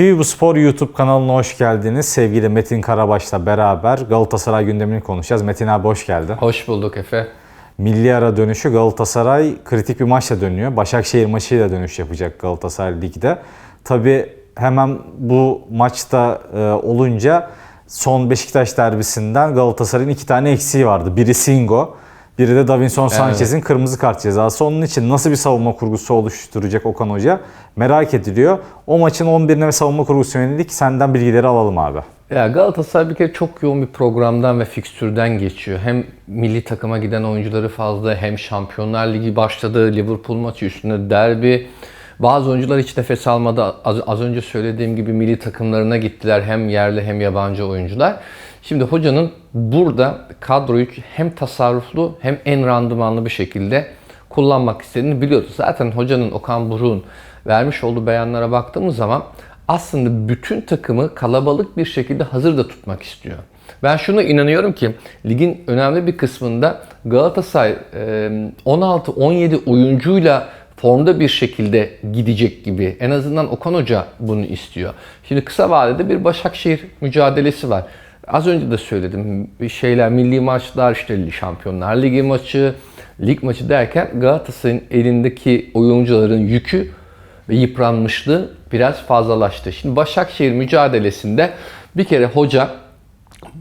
TV Bu Spor YouTube kanalına hoş geldiniz. Sevgili Metin Karabaş'la beraber Galatasaray gündemini konuşacağız. Metin abi hoş geldin. Hoş bulduk Efe. Milli ara dönüşü Galatasaray kritik bir maçla dönüyor. Başakşehir maçıyla dönüş yapacak Galatasaray Lig'de. Tabi hemen bu maçta e, olunca son Beşiktaş derbisinden Galatasaray'ın iki tane eksiği vardı. Biri Singo, biri de Davinson Sanchez'in kırmızı kart cezası. Onun için nasıl bir savunma kurgusu oluşturacak Okan Hoca merak ediliyor. O maçın 11'ine ve savunma kurgusu yönelik senden bilgileri alalım abi. Ya Galatasaray bir kere çok yoğun bir programdan ve fikstürden geçiyor. Hem milli takıma giden oyuncuları fazla hem Şampiyonlar Ligi başladı. Liverpool maçı üstünde derbi. Bazı oyuncular hiç nefes almadı. Az, az önce söylediğim gibi milli takımlarına gittiler. Hem yerli hem yabancı oyuncular. Şimdi hocanın burada kadroyu hem tasarruflu hem en randımanlı bir şekilde kullanmak istediğini biliyoruz. Zaten hocanın Okan Buruk'un vermiş olduğu beyanlara baktığımız zaman aslında bütün takımı kalabalık bir şekilde hazır da tutmak istiyor. Ben şuna inanıyorum ki ligin önemli bir kısmında Galatasaray 16-17 oyuncuyla formda bir şekilde gidecek gibi. En azından Okan Hoca bunu istiyor. Şimdi kısa vadede bir Başakşehir mücadelesi var. Az önce de söyledim. Şeyler, milli maçlar, işte Şampiyonlar Ligi maçı, lig maçı derken Galatasaray'ın elindeki oyuncuların yükü ve yıpranmışlığı biraz fazlalaştı. Şimdi Başakşehir mücadelesinde bir kere hoca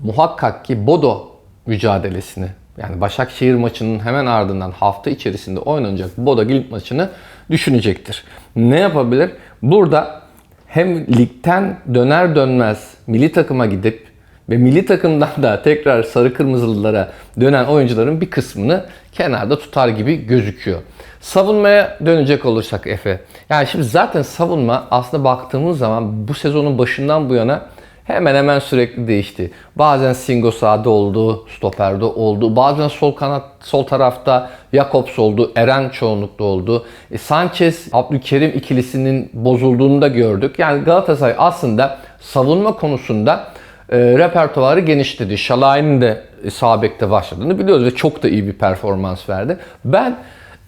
muhakkak ki Bodo mücadelesini yani Başakşehir maçının hemen ardından hafta içerisinde oynanacak Bodo Glimt maçını düşünecektir. Ne yapabilir? Burada hem ligden döner dönmez milli takıma gidip ve milli takımdan da tekrar sarı kırmızılılara dönen oyuncuların bir kısmını kenarda tutar gibi gözüküyor. Savunmaya dönecek olursak Efe. Yani şimdi zaten savunma aslında baktığımız zaman bu sezonun başından bu yana hemen hemen sürekli değişti. Bazen Singo sağda oldu, stoperde oldu. Bazen sol kanat, sol tarafta Jakobs oldu, Eren çoğunlukta oldu. E, Sanchez, Abdülkerim ikilisinin bozulduğunu da gördük. Yani Galatasaray aslında savunma konusunda e, repertuarı genişledi. Şalay'ın de sağ bekte başladığını biliyoruz ve çok da iyi bir performans verdi. Ben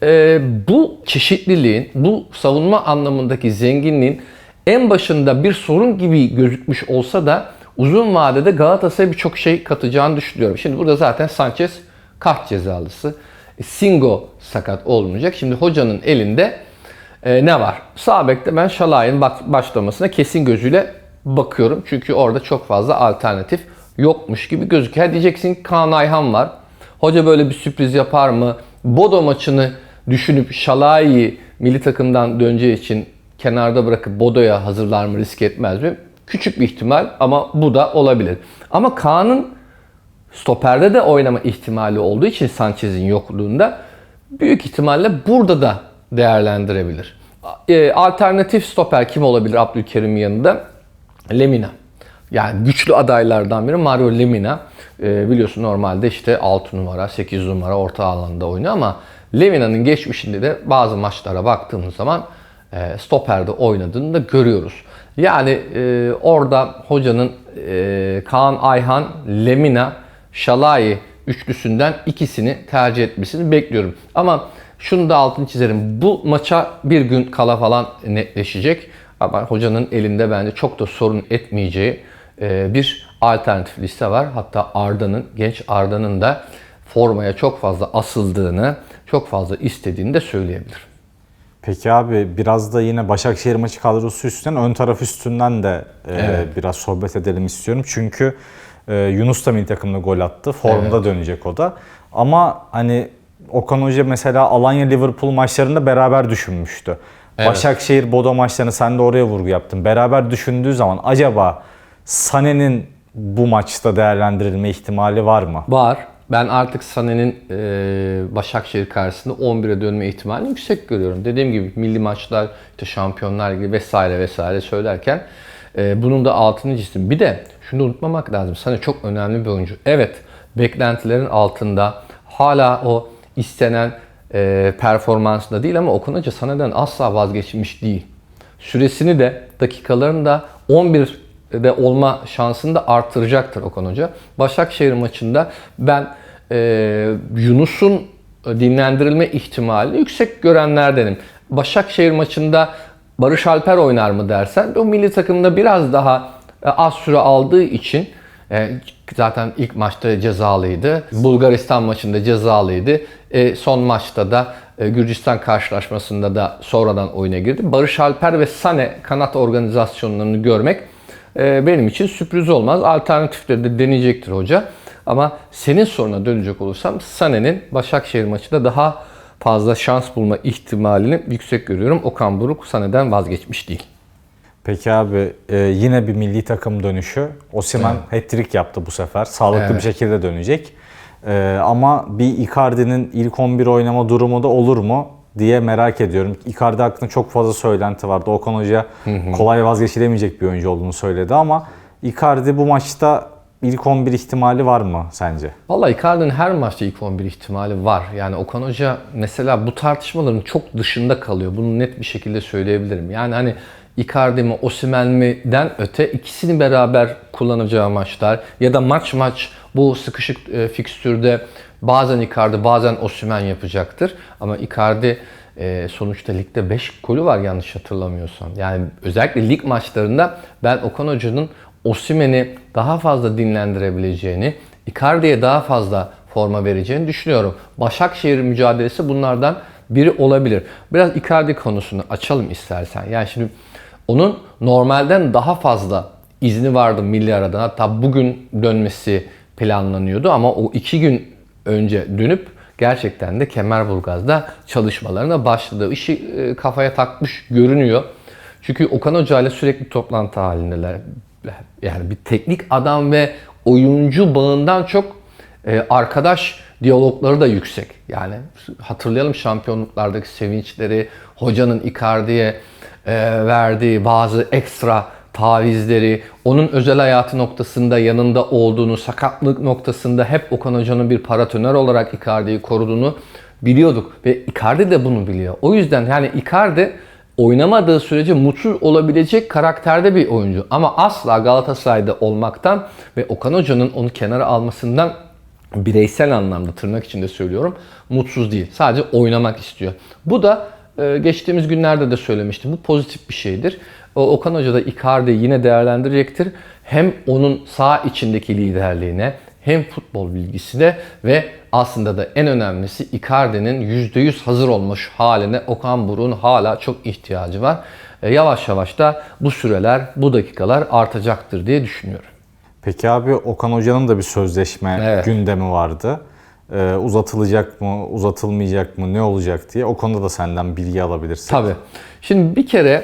e, bu çeşitliliğin, bu savunma anlamındaki zenginliğin en başında bir sorun gibi gözükmüş olsa da uzun vadede Galatasaray'a birçok şey katacağını düşünüyorum. Şimdi burada zaten Sanchez kart cezalısı. E, Singo sakat olmayacak. Şimdi hocanın elinde e, ne var? Sağ bekte ben Şalay'ın başlamasına kesin gözüyle bakıyorum. Çünkü orada çok fazla alternatif yokmuş gibi gözüküyor. Diyeceksin Kaan Ayhan var. Hoca böyle bir sürpriz yapar mı? Bodo maçını düşünüp Şalay'ı milli takımdan döneceği için kenarda bırakıp Bodo'ya hazırlar mı, risk etmez mi? Küçük bir ihtimal ama bu da olabilir. Ama Kaan'ın stoperde de oynama ihtimali olduğu için Sanchez'in yokluğunda büyük ihtimalle burada da değerlendirebilir. E, alternatif stoper kim olabilir Abdülkerim'in yanında? Lemina. Yani güçlü adaylardan biri Mario Lemina. E, biliyorsun normalde işte 6 numara, 8 numara orta alanda oynuyor ama Lemina'nın geçmişinde de bazı maçlara baktığımız zaman e, stoperde oynadığını da görüyoruz. Yani e, orada hocanın e, Kaan Ayhan, Lemina, Şalai üçlüsünden ikisini tercih etmesini bekliyorum. Ama şunu da altını çizerim. Bu maça bir gün kala falan netleşecek. Ama hocanın elinde bence çok da sorun etmeyeceği e, bir alternatif liste var. Hatta Arda'nın, genç Arda'nın da formaya çok fazla asıldığını, çok fazla istediğini de söyleyebilirim. Peki abi biraz da yine Başakşehir maçı kadrosu üstünden ön taraf üstünden de e, Evet. biraz sohbet edelim istiyorum. Çünkü e, Yunus da milli takımda gol attı. Formda Evet. dönecek o da. Ama hani Okan Hoca mesela Alanya Liverpool maçlarında beraber düşünmüştü. Evet. Başakşehir Bodo maçlarını sen de oraya vurgu yaptın. Beraber düşündüğü zaman acaba Sané'nin bu maçta değerlendirilme ihtimali var mı? Var. Ben artık Sané'nin e, Başakşehir karşısında 11'e dönme ihtimalini yüksek görüyorum. Dediğim gibi milli maçlar, işte şampiyonlar gibi vesaire vesaire söylerken e, bunun da altını çizdim. Bir de şunu unutmamak lazım. Sané çok önemli bir oyuncu. Evet, beklentilerin altında hala o istenen e, performansında değil ama Okan Hoca Sané'den asla vazgeçmiş değil. Süresini de dakikalarını da 11 de olma şansını da artıracaktır Okan Hoca. Başakşehir maçında ben e, Yunus'un dinlendirilme ihtimali yüksek görenlerdenim. Başakşehir maçında Barış Alper oynar mı dersen o milli takımda biraz daha e, az süre aldığı için e, zaten ilk maçta cezalıydı. Bulgaristan maçında cezalıydı. E, son maçta da e, Gürcistan karşılaşmasında da sonradan oyuna girdi. Barış Alper ve Sane kanat organizasyonlarını görmek e, benim için sürpriz olmaz. Alternatifleri de deneyecektir hoca. Ama senin soruna dönecek olursam Sané'nin Başakşehir maçında daha fazla şans bulma ihtimalini yüksek görüyorum. Okan Buruk Sané'den vazgeçmiş değil. Peki abi e, yine bir milli takım dönüşü. Osimhen hat-trick yaptı bu sefer. Sağlıklı Evet. bir şekilde dönecek. E, ama bir Icardi'nin ilk 11 oynama durumu da olur mu diye merak ediyorum. Icardi hakkında çok fazla söylenti vardı. Okan Hoca kolay vazgeçilemeyecek bir oyuncu olduğunu söyledi ama Icardi bu maçta ilk 11 ihtimali var mı sence? Vallahi Icardi'nin her maçta ilk 11 ihtimali var. Yani Okan Hoca mesela bu tartışmaların çok dışında kalıyor. Bunu net bir şekilde söyleyebilirim. Yani hani Icardi mi Osimhen mi'den öte ikisini beraber kullanacağı maçlar ya da maç maç bu sıkışık e, fikstürde bazen Icardi bazen Osimhen yapacaktır. Ama Icardi e, sonuçta ligde 5 golü var yanlış hatırlamıyorsam. Yani özellikle lig maçlarında ben Okan Hoca'nın Osimhen'i daha fazla dinlendirebileceğini, Icardi'ye daha fazla forma vereceğini düşünüyorum. Başakşehir mücadelesi bunlardan biri olabilir. Biraz Icardi konusunu açalım istersen. Yani şimdi onun normalden daha fazla izni vardı milli aradan. Hatta bugün dönmesi planlanıyordu ama o iki gün önce dönüp gerçekten de Kemerburgaz'da çalışmalarına başladı. İşi e, kafaya takmış görünüyor. Çünkü Okan Hoca ile sürekli toplantı halindeler. Yani bir teknik adam ve oyuncu bağından çok e, arkadaş diyalogları da yüksek. Yani hatırlayalım şampiyonluklardaki sevinçleri, hocanın Icardi'ye verdiği bazı ekstra tavizleri, onun özel hayatı noktasında yanında olduğunu, sakatlık noktasında hep Okan Hoca'nın bir paratoner olarak Icardi'yi koruduğunu biliyorduk. Ve Icardi de bunu biliyor. O yüzden yani Icardi oynamadığı sürece mutsuz olabilecek karakterde bir oyuncu. Ama asla Galatasaray'da olmaktan ve Okan Hoca'nın onu kenara almasından bireysel anlamda tırnak içinde söylüyorum mutsuz değil. Sadece oynamak istiyor. Bu da e, geçtiğimiz günlerde de söylemiştim. Bu pozitif bir şeydir. Okan Hoca da Icardi'yi yine değerlendirecektir. Hem onun sağ içindeki liderliğine hem futbol bilgisine ve aslında da en önemlisi Icardi'nin %100 hazır olmuş haline Okan Buruk'un hala çok ihtiyacı var. E, yavaş yavaş da bu süreler, bu dakikalar artacaktır diye düşünüyorum. Peki abi Okan Hoca'nın da bir sözleşme Evet. gündemi vardı. Ee, uzatılacak mı, uzatılmayacak mı, ne olacak diye. O konuda da senden bilgi alabilirsek. Tabii. Şimdi bir kere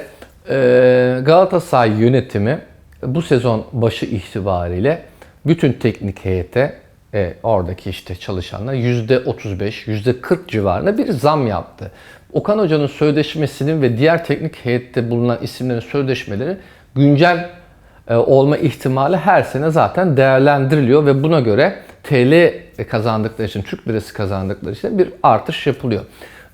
e, Galatasaray yönetimi bu sezon başı itibariyle bütün teknik heyete e, oradaki işte çalışanlar %35, %40 civarında bir zam yaptı. Okan Hoca'nın sözleşmesinin ve diğer teknik heyette bulunan isimlerin sözleşmeleri güncel e, olma ihtimali her sene zaten değerlendiriliyor ve buna göre TL kazandıkları için, Türk lirası kazandıkları için bir artış yapılıyor.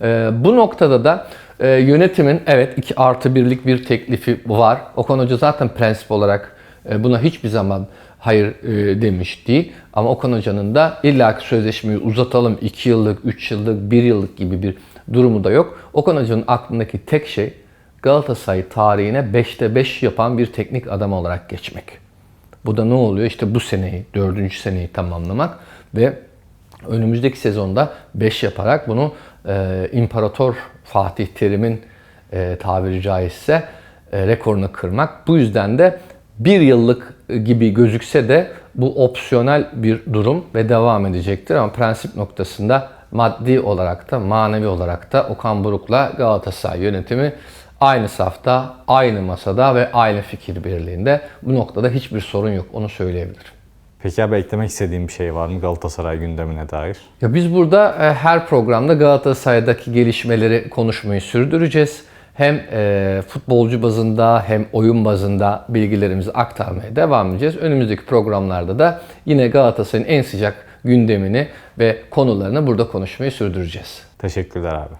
E, Bu noktada da e, yönetimin evet 2 artı 1'lik bir teklifi var. Okan Hoca zaten prensip olarak e, buna hiçbir zaman hayır e, demiş. Ama Okan Hoca'nın da illaki sözleşmeyi uzatalım 2 yıllık, 3 yıllık, 1 yıllık gibi bir durumu da yok. Okan Hoca'nın aklındaki tek şey Galatasaray tarihine 5'te 5 yapan bir teknik adam olarak geçmek. Bu da ne oluyor? İşte bu seneyi, dördüncü seneyi tamamlamak ve önümüzdeki sezonda 5 yaparak bunu e, İmparator Fatih Terim'in e, tabiri caizse e, rekorunu kırmak. Bu yüzden de bir yıllık gibi gözükse de bu opsiyonel bir durum ve devam edecektir. Ama prensip noktasında maddi olarak da manevi olarak da Okan Buruk'la Galatasaray yönetimi aynı safta, aynı masada ve aynı fikir birliğinde. Bu noktada hiçbir sorun yok. Onu söyleyebilirim. Peki abi eklemek istediğin bir şey var mı Galatasaray gündemine dair? Ya biz burada e, her programda Galatasaray'daki gelişmeleri konuşmayı sürdüreceğiz. Hem e, futbolcu bazında hem oyun bazında bilgilerimizi aktarmaya devam edeceğiz. Önümüzdeki programlarda da yine Galatasaray'ın en sıcak gündemini ve konularını burada konuşmayı sürdüreceğiz. Teşekkürler abi.